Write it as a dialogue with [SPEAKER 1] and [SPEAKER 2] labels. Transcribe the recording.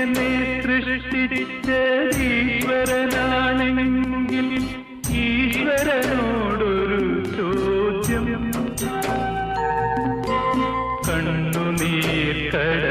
[SPEAKER 1] ജീവനെ സൃഷ്ടിച്ച ഈശ്വരനാണെങ്കിൽ ഈശ്വരനോടൊരു ചോദ്യം. കണ്ണുനീർ കട